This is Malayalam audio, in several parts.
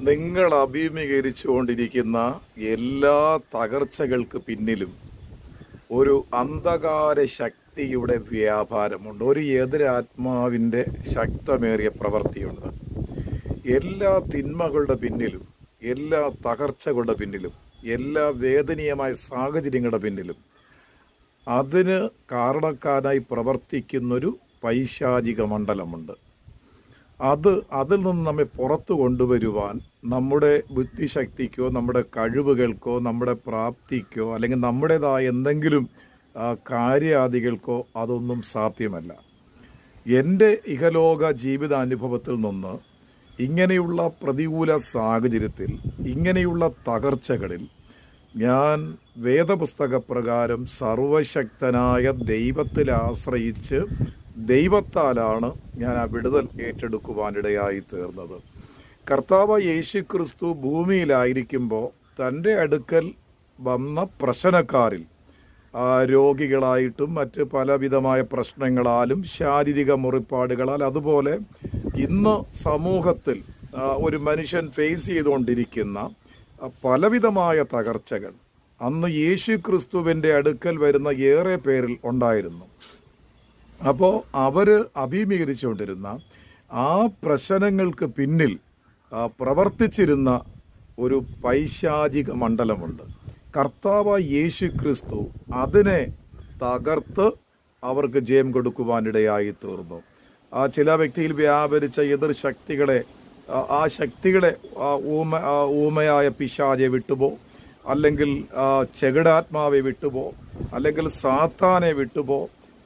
നിങ്ങൾ അഭിമുഖീകരിച്ചുകൊണ്ടിരിക്കുന്ന എല്ലാ തകർച്ചകൾക്ക് പിന്നിലും ഒരു അന്ധകാര ശക്തിയുടെ വ്യാപാരമുണ്ട്. ഒരു എതിരാത്മാവിന്റെ ശക്തമേറിയ പ്രവൃത്തിയുണ്ട്. എല്ലാ തിന്മകളുടെ പിന്നിലും എല്ലാ തകർച്ചകളുടെ പിന്നിലും എല്ലാ വേദനീയമായ സാഹചര്യങ്ങളുടെ പിന്നിലും അതിന് കാരണക്കാരായി പ്രവർത്തിക്കുന്നൊരു പൈശാചിക മണ്ഡലമുണ്ട്. അത് അതിൽ നിന്ന് നമ്മെ പുറത്തു കൊണ്ടുവരുവാൻ നമ്മുടെ ബുദ്ധിശക്തിക്കോ നമ്മുടെ കഴിവുകൾക്കോ നമ്മുടെ പ്രാപ്തിക്കോ അല്ലെങ്കിൽ നമ്മുടേതായ എന്തെങ്കിലും കാര്യാദികൾക്കോ അതൊന്നും സാധ്യമല്ല. എന്റെ ഇഹലോക ജീവിതാനുഭവത്തിൽ നിന്ന് ഇങ്ങനെയുള്ള പ്രതികൂല സാഹചര്യത്തിൽ ഇങ്ങനെയുള്ള തകർച്ചകളിൽ ഞാൻ വേദപുസ്തക പ്രകാരം സർവശക്തനായ ദൈവത്തിൽ ആശ്രയിച്ച് ദൈവത്താലാണ് ഞാൻ ആ വിടുതൽ ഏറ്റെടുക്കുവാനിടയായി തീർന്നത്. കർത്താവ് യേശു ക്രിസ്തു ഭൂമിയിലായിരിക്കുമ്പോൾ തന്റെ അടുക്കൽ വന്ന പ്രശ്നക്കാരിൽ രോഗികളായിട്ടും മറ്റ് പലവിധമായ പ്രശ്നങ്ങളാലും ശാരീരിക മുറിപ്പാടുകളാൽ അതുപോലെ ഇന്ന് സമൂഹത്തിൽ ഒരു മനുഷ്യൻ ഫേസ് ചെയ്തുകൊണ്ടിരിക്കുന്ന പലവിധമായ തകർച്ചകൾ അന്ന് യേശു ക്രിസ്തുവിന്റെ അടുക്കൽ വരുന്ന ഏറെ പേരിൽ ഉണ്ടായിരുന്നു. അപ്പോൾ അവർ അഭിമീകരിച്ചുകൊണ്ടിരുന്ന ആ പ്രശ്നങ്ങൾക്ക് പിന്നിൽ പ്രവർത്തിച്ചിരുന്ന ഒരു പൈശാചിക മണ്ഡലമുണ്ട്. കർത്താവ് യേശു ക്രിസ്തു അതിനെ തകർത്ത് അവർക്ക് ജയം കൊടുക്കുവാനിടയായി തീർന്നു. ആ ചില വ്യക്തിയിൽ വ്യാപരിച്ച എതിർ ശക്തികളെ ആ, ശക്തികളെ ഊമ ഊമയായ പിശാചെ വിട്ടുപോ അല്ലെങ്കിൽ ചെകിടാത്മാവെ വിട്ടുപോ അല്ലെങ്കിൽ സാത്താനെ വിട്ടുപോ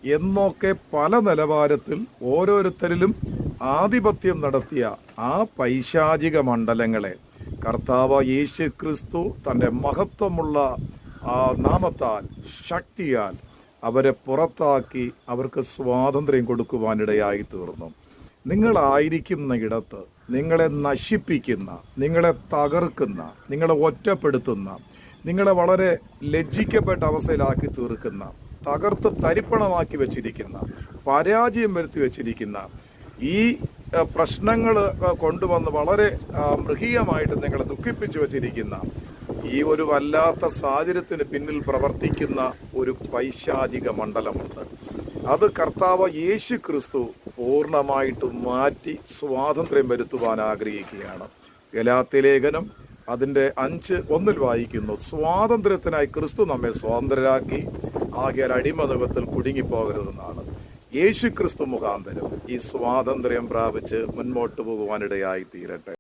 എന്നൊക്കെ പല നിലവാരത്തിൽ ഓരോരുത്തരിലും ആധിപത്യം നടത്തിയ ആ പൈശാചിക മണ്ഡലങ്ങളെ കർത്താവ് യേശു ക്രിസ്തു തന്റെ മഹത്വമുള്ള ആ നാമത്താൽ ശക്തിയാൽ അവരെ പുറത്താക്കി അവർക്ക് സ്വാതന്ത്ര്യം കൊടുക്കുവാനിടയായി തീർന്നു. നിങ്ങളായിരിക്കുന്ന ഇടത്ത് നിങ്ങളെ നശിപ്പിക്കുന്ന നിങ്ങളെ തകർക്കുന്ന നിങ്ങളെ ഒറ്റപ്പെടുത്തുന്ന നിങ്ങളെ വളരെ ലജ്ജിക്കപ്പെട്ട അവസ്ഥയിലാക്കി തീർക്കുന്ന തകർത്ത് തരിപ്പണമാക്കി വെച്ചിരിക്കുന്ന പരാജയം വരുത്തി വെച്ചിരിക്കുന്ന ഈ പ്രശ്നങ്ങൾ കൊണ്ടുവന്ന് വളരെ മൃഗീയമായിട്ട് നിങ്ങളെ ദുഃഖിപ്പിച്ചു വെച്ചിരിക്കുന്ന ഈ ഒരു വല്ലാത്ത സാഹചര്യത്തിന് പിന്നിൽ പ്രവർത്തിക്കുന്ന ഒരു പൈശാചിക മണ്ഡലമുണ്ട്. അത് കർത്താവ് യേശു ക്രിസ്തു പൂർണമായിട്ടും മാറ്റി സ്വാതന്ത്ര്യം വരുത്തുവാൻ ആഗ്രഹിക്കുകയാണ്. ഗലാത്തി ലേഖനം അതിന്റെ അഞ്ച് ഒന്നിൽ വായിക്കുന്നു. സ്വാതന്ത്ര്യത്തിനായി ക്രിസ്തു നമ്മെ സ്വാതന്ത്ര്യരാക്കി ആകിയാൽ അടിമതകത്തിൽ കുടുങ്ങിപ്പോകരുതെന്നാണ്. യേശു ക്രിസ്തു മുഖാന്തരം ഈ സ്വാതന്ത്ര്യം പ്രാപിച്ച് മുന്നോട്ട് പോകുവാനിടയായി തീരട്ടെ